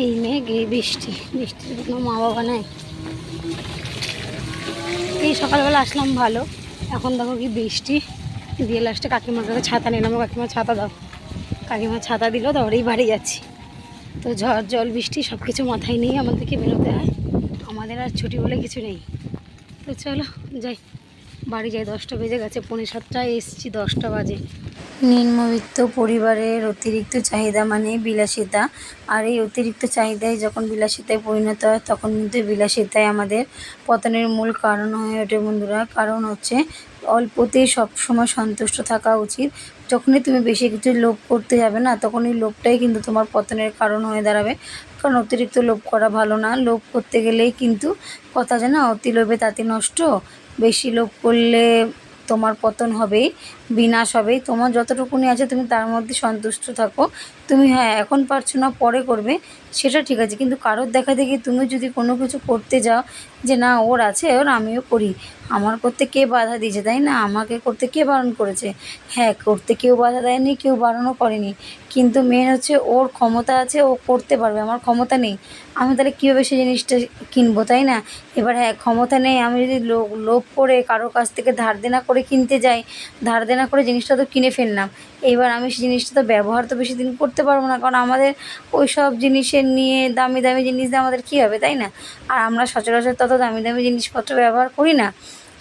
এই মেঘ এই বৃষ্টি, বৃষ্টির কোনো মা বাবা নেই। এই সকালবেলা আসলাম ভালো। এখন দেখো কি বৃষ্টি। দিয়ে লাস্টে কাকিমার কাছে ছাতা নিলাম কাকিমা ছাতা দাও। কাকিমা ছাতা দিল তারপরেই বাড়ি যাচ্ছি। তো ঝড়, জল, বৃষ্টি সব কিছু মাথায় নিয়ে আমাদেরকে বেরোতে হয়। আমাদের আর ছুটি বলে কিছু নেই। তো চলো, যাই। বাড়ি যাই, দশটা বেজে গেছে, পৌনে সাতটায় এসছি, দশটা বাজে। নিম্নবিত্ত পরিবারের অতিরিক্ত চাহিদা মানে বিলাসিতা। আর এই অতিরিক্ত চাহিদায় যখন বিলাসিতায় পরিণত হয়, তখন কিন্তু বিলাসিতায় আমাদের পতনের মূল কারণ হয়ে ওঠে বন্ধুরা। কারণ হচ্ছে অল্পতেই সবসময় সন্তুষ্ট থাকা উচিত। যখনই তুমি বেশি কিছু লোভ করতে যাবে না, তখন এই লোভটাই কিন্তু তোমার পতনের কারণ হয়ে দাঁড়াবে। কারণ অতিরিক্ত লোভ করা ভালো না। লোভ করতে গেলেই কিন্তু কথা জানা অতি লোভে তাতে নষ্ট। বেশি লোভ করলে তোমার পতন হবেই, বিনাশ হবেই। তোমার যতটুকুনি আছে তুমি তার মধ্যে সন্তুষ্ট থাকো। তুমি হ্যাঁ এখন পারছ না, পরে করবে, সেটা ঠিক আছে। কিন্তু কারোর দেখা দেখি তুমি যদি কোনো কিছু করতে যাও যে না, ওর আছে, ওর আমিও করি। আমার করতে কে বাধা দিয়েছে, তাই না? আমাকে করতে কে বারণ করেছে? হ্যাঁ করতে কেউ বাধা দেয়নি, কেউ বারণও করেনি। কিন্তু মেন হচ্ছে ওর ক্ষমতা আছে, ও করতে পারবে, আমার ক্ষমতা নেই। আমি তাহলে কীভাবে সেই জিনিসটা কিনবো, তাই না? এবার হ্যাঁ ক্ষমতা নেই, আমি যদি লোভ করে কারোর কাছ থেকে ধার দেনা করে কিনতে যাই, ধার দেনা করে জিনিসটা তো কিনে ফেললাম। এবার আমি সেই জিনিসটা তো ব্যবহার তো বেশি দিন করতে পারব না, কারণ আমাদের ওই সব জিনিসের নিয়ে দামি দামি জিনিস আমাদের কী হবে, তাই না? আর আমরা সচরাচর তত দামি দামি জিনিসপত্র ব্যবহার করি না।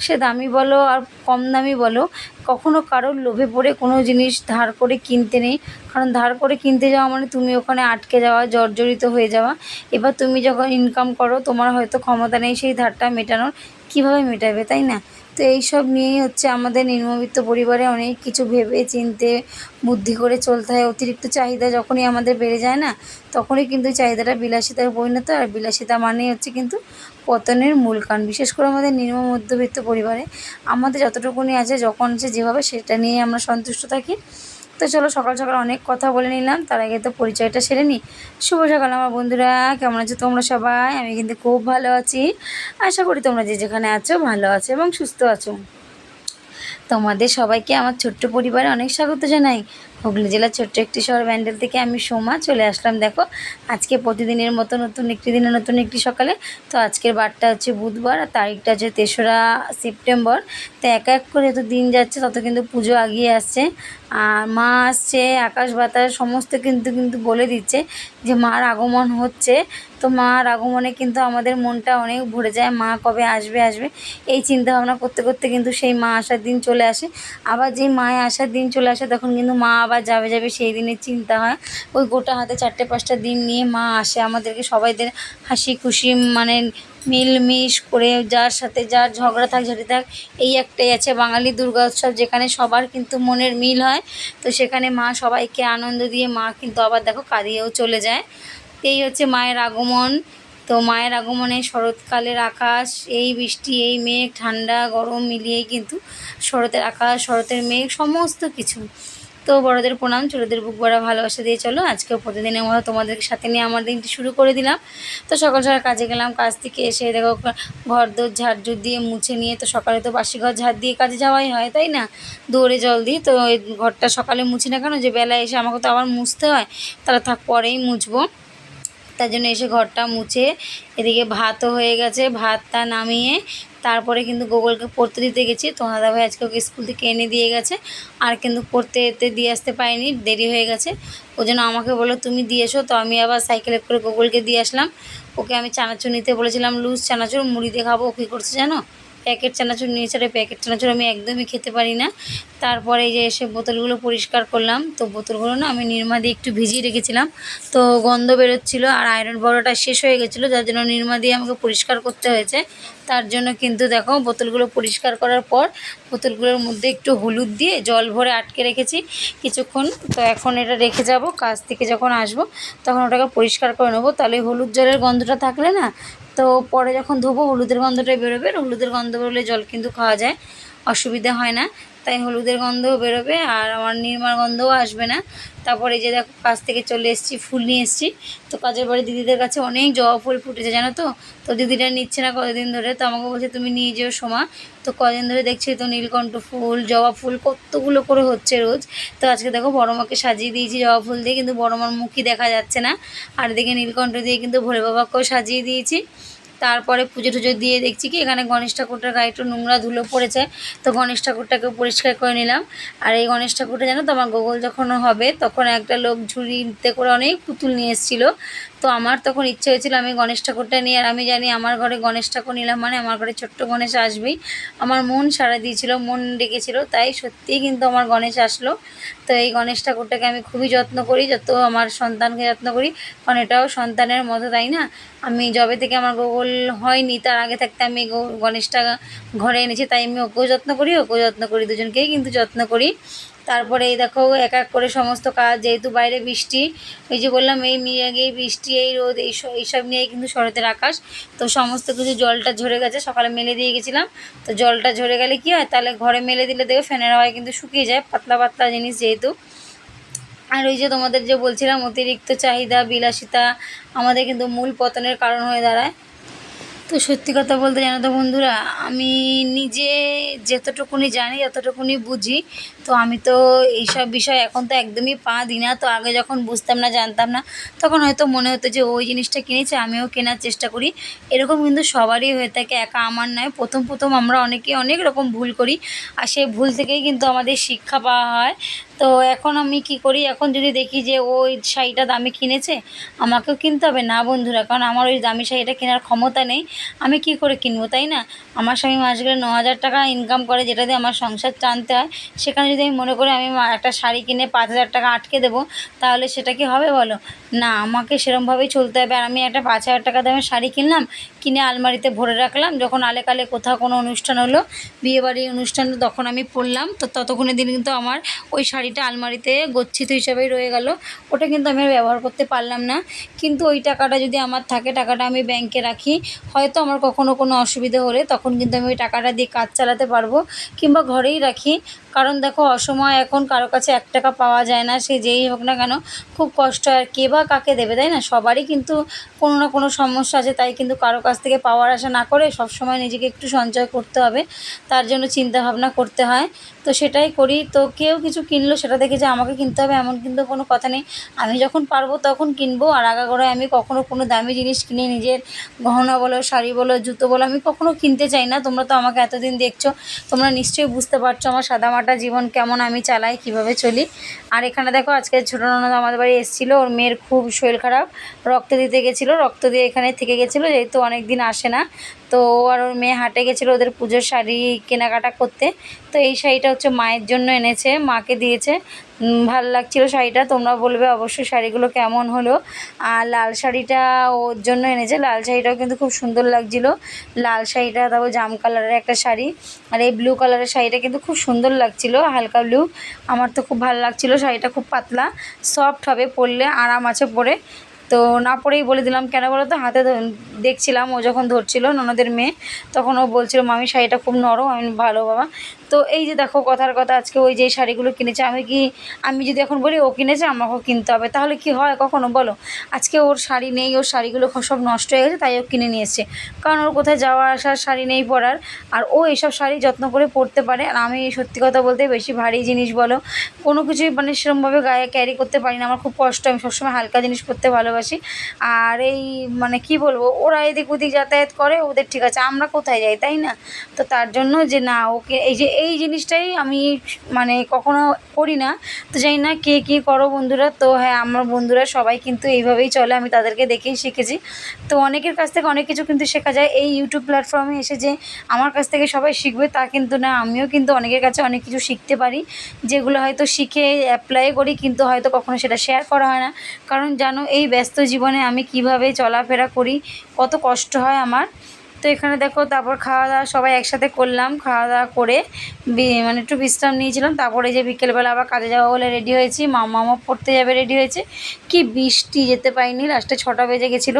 সে দামি বলো আর কম দামি বলো, কখনো কারোর লোভে পড়ে কোনো জিনিস ধার করে কিনতে নেই। কারণ ধার করে কিনতে যাওয়া মানে তুমি ওখানে আটকে যাওয়া, জর্জরিত হয়ে যাওয়া। এবার তুমি যখন ইনকাম করো, তোমার হয়তো ক্ষমতা নেই সেই ধারটা মেটানোর। কীভাবে মেটাবে, তাই না? তো এই সব নিয়েই হচ্ছে আমাদের নিম্নবিত্ত পরিবারে অনেক কিছু ভেবে চিনতে, বুদ্ধি করে চলতে হয়। অতিরিক্ত চাহিদা যখনই আমাদের বেড়ে যায় না, তখনই কিন্তু চাহিদাটা বিলাসিতায় পরিণত আর বিলাসিতা মানেই হচ্ছে কিন্তু পতনের মূল কারণ। বিশেষ করে আমাদের নিম্ন মধ্যবিত্ত পরিবারে আমাদের যতটুকুনি আছে, যখন আছে যেভাবে, সেটা নিয়ে আমরা সন্তুষ্ট থাকি। তো চলো, সকাল সকাল অনেক কথা বলে নিলাম। তার আগে তো পরিচয়টা সেরে নিই শুভ সকাল আমার বন্ধুরা, কেমন আছো তোমরা সবাই? আমি কিন্তু খুব ভালো আছি। আশা করি তোমরা যে যেখানে আছো ভালো আছো এবং সুস্থ আছো। তোমাদের সবাইকে আমার ছোট্ট পরিবারে অনেক স্বাগত জানাই। হুগলি জেলার ছোট্ট একটি শহর ব্যান্ডেল থেকে আমি সোমা চলে আসলাম, দেখো। আজকে প্রতিদিনের মতো নতুন একটি দিনে নতুন একটি সকালে। তো আজকের বারটা হচ্ছে বুধবার, আর তারিখটা হচ্ছে তেসরা সেপ্টেম্বর। তো এক এক করে যত দিন যাচ্ছে, তত কিন্তু পুজো আগিয়ে আসছে। আর মা আসছে, আকাশ বাতাস, সমস্ত কিন্তু কিন্তু বলে দিচ্ছে যে মার আগমন হচ্ছে। তো মার আগমনে কিন্তু আমাদের মনটা অনেক ভরে যায়, মা কবে আসবে আসবে। এই চিন্তা ভাবনা করতে করতে কিন্তু সেই মা আসার দিন চলে আসে। আবার যেই মায়ে আসার দিন চলে আসে, তখন কিন্তু মা আবার যাবে যাবে সেই দিনের চিন্তা হয়। ওই গোটা হাতে চারটে পাঁচটা দিন নিয়ে মা আসে। আমাদেরকে সবাইদের হাসি খুশি মানে মিলমিশ করে যার সাথে যার ঝগড়া থাক, ঝাঁটি থাক, এই একটাই আছে বাঙালি দুর্গা উৎসব, যেখানে সবার কিন্তু মনের মিল হয়। তো সেখানে মা সবাইকে আনন্দ দিয়ে মা কিন্তু আবার দেখো কাঁদিয়েও চলে যায়। এই হচ্ছে মায়ের আগমন। তো মায়ের আগমনে শরৎকালের আকাশ, এই বৃষ্টি, এই মেঘ, ঠান্ডা, গরম মিলিয়েই কিন্তু শরতের আকাশ, শরতের মেঘ, সমস্ত কিছু। তো বড়দের প্রণাম, ছোটোদের বুক ভরা ভালোবাসা দিয়ে চলো। আজকেও প্রতিদিনের মতো তোমাদের সাথে নিয়ে আমার দিনটি শুরু করে দিলাম। তো সকাল সকাল কাজে গেলাম, কাজ থেকে এসে দেখো ঘর দোর ঝাড়ঝুড় দিয়ে মুছে নিয়ে তো সকালে তো বাসি ঘর ঝাড় দিয়ে কাজে যাওয়াই হয়, তাই না? দৌড়ে জল দিই, তো ওই ঘরটা সকালে মুছি না কেন? যে বেলায় এসে আমাকে তো আবার মুছতে হয়, তাহলে থাক পরেই মুছবো। তার জন্য এসে ঘরটা মুছে, এদিকে ভাতও হয়ে গেছে, ভাতটা নামিয়ে তারপরে কিন্তু গোগলকে পড়তে দিতে গেছি। তো দাদাভাই আজকে ওকে স্কুল থেকে এনে দিয়ে গেছে। আর কিন্তু পড়তে এতে দিয়ে আসতে পারিনি, দেরি হয়ে গেছে। ও জন্য আমাকে বলো তুমি দিয়ে এসো। তো আমি আবার সাইকেলে করে গোগলকে দিয়ে আসলাম। ওকে আমি চানাচুর নিতে বলেছিলাম, লুজ চানাচুর, মুড়ি দিয়ে খাব, ও কী করছে জানো? প্যাকেট চানাচুর নিয়েছে আর প্যাকেট চানাচুর আমি একদমই খেতে পারি না। তারপরে এই যে এসে বোতলগুলো পরিষ্কার করলাম, তো বোতলগুলো না আমি নির্মা দিয়ে একটু ভিজিয়ে রেখেছিলাম। তো গন্ধ বেরোচ্ছিলো আর আয়রন বড়টা শেষ হয়ে গেছিল, যার জন্য নির্মা দিয়ে আমাকে পরিষ্কার করতে হয়েছে। তার জন্য কিন্তু দেখো বোতলগুলো পরিষ্কার করার পর বোতলগুলোর মধ্যে একটু হলুদ দিয়ে জল ভরে আটকে রেখেছি কিছুক্ষণ। তো এখন এটা রেখে যাব, কাজ থেকে যখন আসব তখন ওটাকে পরিষ্কার করে নেব। তাহলে হলুদ জলের গন্ধটা থাকলে না তো পরে যখন ধোবো, হলুদের গন্ধটাই বেরোবে। হলুদের গন্ধ বেরোলে জল কিন্তু খাওয়া যায়। অসুবিধা হয় না। তাই হলুদের গন্ধও বেরোবে আর আমার নির্মার গন্ধও আসবে না। তারপরে যে দেখো, কাজ থেকে চলে এসেছি, ফুল নিয়ে এসেছি। তো কাজের বাড়ি দিদিদের কাছে অনেক জবা ফুল ফুটেছে, জানো তো? তো দিদিরা নিচ্ছে না কতদিন ধরে। তো আমাকে বলছে, তুমি নিয়ে যেও সোমা। তো কদিন ধরে দেখছি তো নীলকণ্ঠ ফুল, জবা ফুল কতগুলো করে হচ্ছে রোজ। তো আজকে দেখো, বড় মাকে সাজিয়ে দিয়েছি জবা ফুল দিয়ে, কিন্তু বড় মার মুখই দেখা যাচ্ছে না। আর এদিকে নীলকণ্ঠ দিয়ে কিন্তু ভোলে বাবাকেও সাজিয়ে দিয়েছি। তারপরে পুজো টুজো দিয়ে দেখছি কি এখানে গণেশ ঠাকুরটার গায়ে একটু নোংরা ধুলো পড়েছে। তো গণেশ ঠাকুরটাকে পরিষ্কার করে নিলাম। আর এই গণেশ ঠাকুরটা জানো তো, আমার গোগল যখন হবে, তখন একটা লোক ঝুড়িতে করে অনেক পুতুল নিয়ে এসেছিল। তো আমার তখন ইচ্ছে হয়েছিল আমি গণেশ ঠাকুরটা নিয়ে, আর আমি জানি আমার ঘরে গণেশ ঠাকুর নিলাম মানে আমার ঘরে ছোট্ট গণেশ আসবেই। আমার মন সাড়া দিয়েছিল, মন ডেকেছিল, তাই সত্যিই কিন্তু আমার গণেশ আসলো। তো এই গণেশ ঠাকুরটাকে আমি খুবই যত্ন করি, যত আমার সন্তানকে যত্ন করি, কারণ এটাও সন্তানের মতো, তাই না? আমি জবে থেকে আমার গোগল হয়নি, তার আগে থাকতে আমি গণেশটা ঘরে এনেছি, তাই আমি ওকেও যত্ন করি, ওকেও যত্ন করি দুজনকেই কিন্তু যত্ন করি। তারপরে এই দেখো, এক এক করে সমস্ত কাজ, যেহেতু বাইরে বৃষ্টি, ওই যে বললাম, এই মিয়াগে বৃষ্টি, এই রোদ এইসব এইসব নিয়েই কিন্তু শরতের আকাশ। তো সমস্ত কিছু জলটা ঝরে গেছে, সকালে মেলে দিয়ে গেছিলাম। তো জলটা ঝরে গেলে কি হয়, তাহলে ঘরে মেলে দিলে দেখো ফ্যানের হাওয়ায় কিন্তু শুকিয়ে যায়, পাতলা পাতলা জিনিস যেহেতু। আর ওই যে তোমাদের যে বলছিলাম, অতিরিক্ত চাহিদা, বিলাসিতা আমাদের কিন্তু মূল পতনের কারণ হয়ে দাঁড়ায়। তো সত্যি কথা বলতে জানো তো বন্ধুরা আমি নিজে যতটুকুনি জানি যতটুকুনি বুঝি তো আমি তো এইসব বিষয় এখন তো একদমই পা দিই না। তো আগে যখন বুঝতাম না, জানতাম না, তখন হয়তো মনে হতো যে ওই জিনিসটা কিনেছে, আমিও কেনার চেষ্টা করি। এরকম কিন্তু সবারই হয়ে থাকে, একা আমার নয়। প্রথম প্রথম আমরা অনেকে অনেক রকম ভুল করি আর সেই ভুল থেকেই কিন্তু আমাদের শিক্ষা পাওয়া হয়। তো এখন আমি কি করি? এখন যদি দেখি যে ওই শাড়িটা দামি কিনেছে, আমাকেও কিনতে হবে না বন্ধুরা। কারণ আমার ওই দামি শাড়িটা কেনার ক্ষমতা নেই। আমি কি করে কিনবো, তাই না? আমার স্বামী মাস গেলে ন হাজার টাকা ইনকাম করে, যেটা দিয়ে আমার সংসার টানতে হয়, সেখানে যদি আমি মনে করি আমি একটা শাড়ি কিনে পাঁচ হাজার টাকা আটকে দেবো, তাহলে সেটা কি হবে বলো? না, আমাকে সেরমভাবেই চলতে হবে। আর আমি একটা পাঁচ হাজার টাকা দামের শাড়ি কিনলাম কিনে আলমারিতে ভরে রাখলাম। যখন আলে কালে কোথাও কোনো অনুষ্ঠান হলো, বিয়েবাড়ির অনুষ্ঠান তখন আমি পরলাম। তো ততক্ষণের দিন কিন্তু আমার ওই শাড়িটা আলমারিতে গচ্ছিত হিসাবেই রয়ে গেল। ওটা কিন্তু আমি ব্যবহার করতে পারলাম না। কিন্তু ওই টাকাটা যদি আমার থাকে, টাকাটা আমি ব্যাংকে রাখি। হয়তো আমার কখনো কোনো অসুবিধা হলে তখন কিন্তু আমি ওই টাকাটা দিয়ে কাজ চালাতে পারব কিংবা ঘরেই রাখি। কারণ দেখো, অসময় এখন কারও কাছে এক টাকা পাওয়া যায় না, সে যেই হোক না কেন। খুব কষ্ট, আর কে বা কাকে দেবে, তাই না? সবারই কিন্তু কোনো না কোনো সমস্যা আছে, তাই কিন্তু কারও কাছ থেকে পাওয়ার আশা না করে সবসময় নিজেকে একটু সঞ্চয় করতে হবে, তার জন্য চিন্তা ভাবনা করতে হয়। তো সেটাই করি। তো কেউ কিছু কিনলো সেটা দেখে যে আমাকে কিনতে হবে এমন কিন্তু কোনো কথা নেই। আমি যখন পারব তখন কিনবো। আর আগাগোড়ায় আমি কখনো কোনো দামি জিনিস কিনে, নিজের গহনা বলো, শাড়ি বলো, জুতো বলো, আমি কখনো কিনতে চাই না। তোমরা তো আমাকে এতদিন দেখছ, তোমরা নিশ্চয়ই বুঝতে পারছ আমার সাদামাটা জীবন কেমন আমি চালাই, কীভাবে চলি। আর এখানে দেখো আজকে ছোটো ননদ আমাদের বাড়ি এসেছিল, ওর মেয়ের খুব শরীর খারাপ, রক্ত দিতে গেছিল, রক্ত দিয়ে এখানে থেকে গেছিল, যেহেতু অনেক দিন আসে না। তো ও আর ওর মেয়ে হাটে গেছিল ওদের পুজোর শাড়ি কেনাকাটা করতে। তো এই শাড়িটা হচ্ছে মায়ের জন্য এনেছে, মাকে দিয়েছে। ভালো লাগছিল শাড়িটা, তোমরা বলবে অবশ্যই শাড়িগুলো কেমন হলো। আর লাল শাড়িটা ওর জন্য এনেছে, লাল শাড়িটাও কিন্তু খুব সুন্দর লাগছিল। লাল শাড়িটা, তারপর জাম কালারের একটা শাড়ি। আর এই ব্লু কালারের শাড়িটা কিন্তু খুব সুন্দর লাগছিল, হালকা ব্লু। আমার তো খুব ভালো লাগছিল, শাড়িটা খুব পাতলা। সফট হবে পরলে, আরাম আছে পরে। তো না পড়েই বলে দিলাম, কেন বলো তো? হাতে দেখছিলাম, ও যখন ধরছিল ননদের মেয়ে, তখন ও বলছিল, মামি, শাড়িটা খুব নরম, আমি ভালো বাবা। তো এই যে দেখো কথার কথা, আজকে ওই যে শাড়িগুলো কিনেছে, আমি কি, আমি যদি এখন বলি ও কিনেছে, আমাকেও কিনতে হবে। তাহলে কি হয় কখনো বলো? আজকে ওর শাড়ি নেই, ওর শাড়িগুলো সব নষ্ট হয়ে গেছে, তাই ও কিনে নিয়ে এসছে। কারণ ওর কোথায় যাওয়া আসার শাড়ি নেই পরার, আর ও এইসব শাড়ি যত্ন করে পরতে পারে। আর আমি সত্যি কথা বলতে বেশি ভারী জিনিস বলো, কোনো কিছুই মানে সেরমভাবে গায়ে ক্যারি করতে পারি না। আমার খুব কষ্ট, আমি সবসময় হালকা জিনিস পরতে ভালোবাসি। আর এই মানে কি বলব, ওরা এদিক ওদিক যাতায়াত করে, ওদের ঠিক আছে, আমরা কোথায় যাই, তাই না? তো তার জন্য যে না, ওকে, এই যে এই জিনিসটাই আমি মানে কখনো করি না। তো জানি না কে কী করো বন্ধুরা। তো হ্যাঁ আমার বন্ধুরা সবাই কিন্তু এইভাবেই চলে। আমি তাদেরকে দেখেই শিখেছি। তো অনেকের কাছ থেকে অনেক কিছু কিন্তু শেখা যায়। এই ইউটিউব প্ল্যাটফর্মে এসে যে আমার কাছ থেকে সবাই শিখবে, তা কিন্তু না। আমিও কিন্তু অনেকের কাছে অনেক কিছু শিখতে পারি। যেগুলো হয়তো শিখে অ্যাপ্লাই করি, কিন্তু হয়তো কখনো সেটা শেয়ার করা হয় না। কারণ জানো, এই ব্যস্ত জীবনে আমি কীভাবে চলাফেরা করি, কত কষ্ট হয় আমার। তো এখানে দেখো তারপর খাওয়া দাওয়া সবাই একসাথে করলাম খাওয়া দাওয়া করে মানে একটু বিশ্রাম নিয়েছিলাম। তারপরে যে বিকেলবেলা আবার কাজে যাওয়া বলে রেডি হয়েছি মামা মামা পড়তে যাবে রেডি হয়েছে। কি বৃষ্টি যেতে পাইনি লাস্টে ছটা বেজে গেছিল।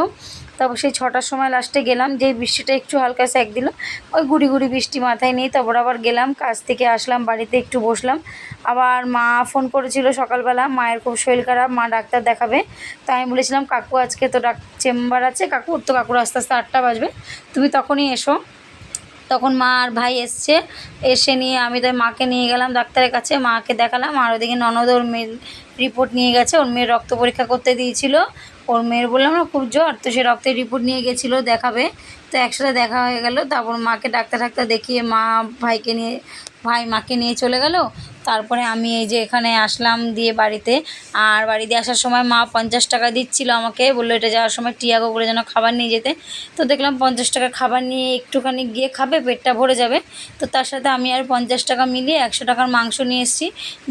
তারপর সেই ছটার সময় লাস্টে গেলাম, যেই বৃষ্টিটা একটু হালকা স্যাক দিল, ওই গুড়ি গুড়ি বৃষ্টি মাথায় নিয়ে তারপর আবার গেলাম, কাজ থেকে আসলাম, বাড়িতে একটু বসলাম। আবার মা ফোন করেছিল সকালবেলা, মায়ের খুব শরীর খারাপ, মা ডাক্তার দেখাবে। তো আমি বলেছিলাম, কাকু, আজকে তো ডাক, চেম্বার আছে কাকুর তো কাকুর আস্তে আস্তে আটটা বাজবে। তুমি তখনই এসো। তখন মা আর ভাই এসছে, এসে নিয়ে আমি তাই মাকে নিয়ে গেলাম ডাক্তারের কাছে, মাকে দেখালাম। আর ওদিকে ননদ, ওর মেয়ের রিপোর্ট নিয়ে গেছে, ওর মেয়ের রক্ত পরীক্ষা করতে দিয়েছিল। ওর মেয়ের বললাম না, খুব জ্বর। তো সে রক্তের রিপোর্ট নিয়ে গেছিল, দেখাবে। তো একসাথে দেখা হয়ে গেল। তারপর মাকে ডাক্তার ডাক্তার দেখিয়ে মা ভাইকে নিয়ে ভাই মাকে নিয়ে চলে গেল। তারপরে আমি এই যে এখানে আসলাম দিয়ে বাড়িতে। আর বাড়ি দিয়ে আসার সময় মা পঞ্চাশ টাকা দিচ্ছিল আমাকে। বলল, এটা যাওয়ার সময় টিয়াগো করে যেন খাবার নিয়ে যেতে। তো দেখলাম পঞ্চাশ টাকা খাবার নিয়ে একটুখানি গিয়ে খাবে, পেটটা ভরে যাবে। তো তার সাথে আমি আর পঞ্চাশ টাকা মিলিয়ে একশো টাকার মাংস নিয়ে এসেছি।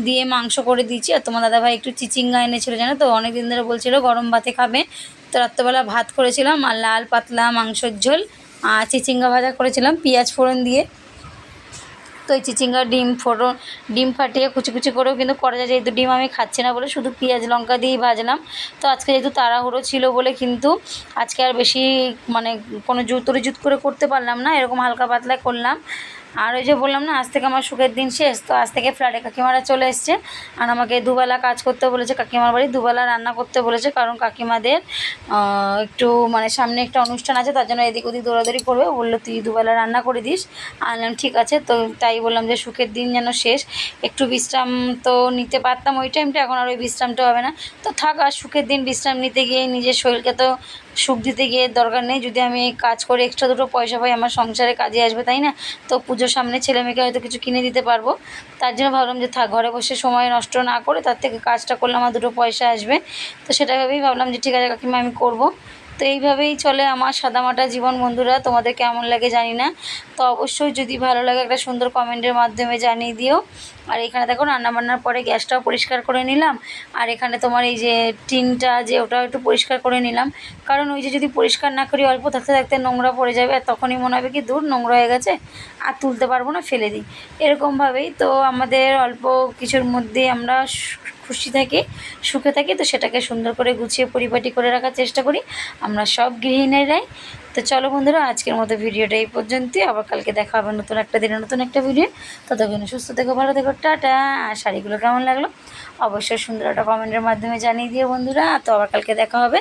দিয়ে মাংস করে দিয়েছি। আর তোমার দাদাভাই একটু চিচিঙ্গা এনেছিল, জানো তো? অনেক দিন ধরে বলছিল গরম ভাতে খাবে। তো রাত্রেবেলা ভাত করেছিলাম আর লাল পাতলা মাংসের ঝোল আর চিচিঙ্গা ভাজা করেছিলাম। পেঁয়াজ ফোড়ন দিয়ে। তো এই চিচিঙ্গা ডিম ফোড়ন, ডিম ফাটিয়ে কুচি কুচি করেও কিন্তু করা যায়। যেহেতু ডিম আমি খাচ্ছি না বলে শুধু পেঁয়াজ লঙ্কা দিয়েই ভাজলাম। তো আজকে যেহেতু তাড়াহুড়ো ছিল বলে কিন্তু আজকে আর বেশি মানে কোনো জুত জুত করে করতে পারলাম না। এরকম হালকা পাতলা করলাম। আর ওই যে বললাম না, আজ থেকে আমার সুখের দিন শেষ, তো আজ থেকে ফ্ল্যাটে কাকিমারা চলে এসছে। আর আমাকে দুবেলা কাজ করতে বলেছে, কাকিমার বাড়ি দুবেলা রান্না করতে বলেছে, কারণ কাকিমাদের একটু মানে সামনে একটা অনুষ্ঠান আছে, তার জন্য এদিক ওদিক দৌড়াদৌড়ি করবে। বলল, তুই দুবেলা রান্না করে দিস। আনলাম ঠিক আছে। তো তাই বললাম যে, সুখের দিন যেন শেষ। একটু বিশ্রাম তো নিতে পারতাম ওই টাইমটা এখন আর ওই বিশ্রামটা হবে না। তো থাক, আর সুখের দিন বিশ্রাম নিতে গিয়ে নিজের শরীরকে তো সুখ দিতে গিয়ে দরকার নেই। যদি আমি কাজ করে এক্সট্রা দুটো পয়সা পাই, আমার সংসারে কাজে আসবে, তাই না? তো পুজোর সামনে ছেলে মেয়েকে হয়তো কিছু কিনে দিতে পারব। তার জন্য ভাবলাম যে থাক, ঘরে বসে সময় নষ্ট না করে তার থেকে কাজটা করলে আমার দুটো পয়সা আসবে। তো সেটা ভেবেই ভাবলাম যে ঠিক আছে কাকিমা, আমি করব। তো এইভাবেই চলে আমার সাদামাটা জীবন বন্ধুরা, তোমাদের কেমন লাগে জানি না। তো অবশ্যই যদি ভালো লাগে একটা সুন্দর কমেন্টের মাধ্যমে জানিয়ে দিও। আর এখানে দেখো রান্নাবান্নার পরে গ্যাসটাও পরিষ্কার করে নিলাম। আর এখানে তোমার এই যে টিনটা যে ওটাও একটু পরিষ্কার করে নিলাম। কারণ ওই যে যদি পরিষ্কার না করি অল্প থাকতে থাকতে নোংরা পড়ে যাবে, আর তখনই মনে হবে কি দূর নোংরা হয়ে গেছে, আর তুলতে পারব না, ফেলে দিই। এরকমভাবেই তো আমাদের অল্প কিছুর মধ্যেই আমরা খুশি থাকে, সুখে থাকে, তো সেটাকে সুন্দর করে গুছিয়ে পরিপাটি করে রাখার চেষ্টা করি। আমরা সব গৃহিণীরাই। তো চলো বন্ধুরা, আজকের মতো ভিডিওটা এই পর্যন্তই। আবার কালকে দেখা হবে নতুন একটা দিনে নতুন একটা ভিডিও। ততক্ষণ সুস্থ থেকো, ভালো থেকো, টাটা। আর শাড়িগুলো কেমন লাগল? অবশ্যই সুন্দর একটা কমেন্টের মাধ্যমে জানিয়ে দিও বন্ধুরা। তো আবার কালকে দেখা হবে।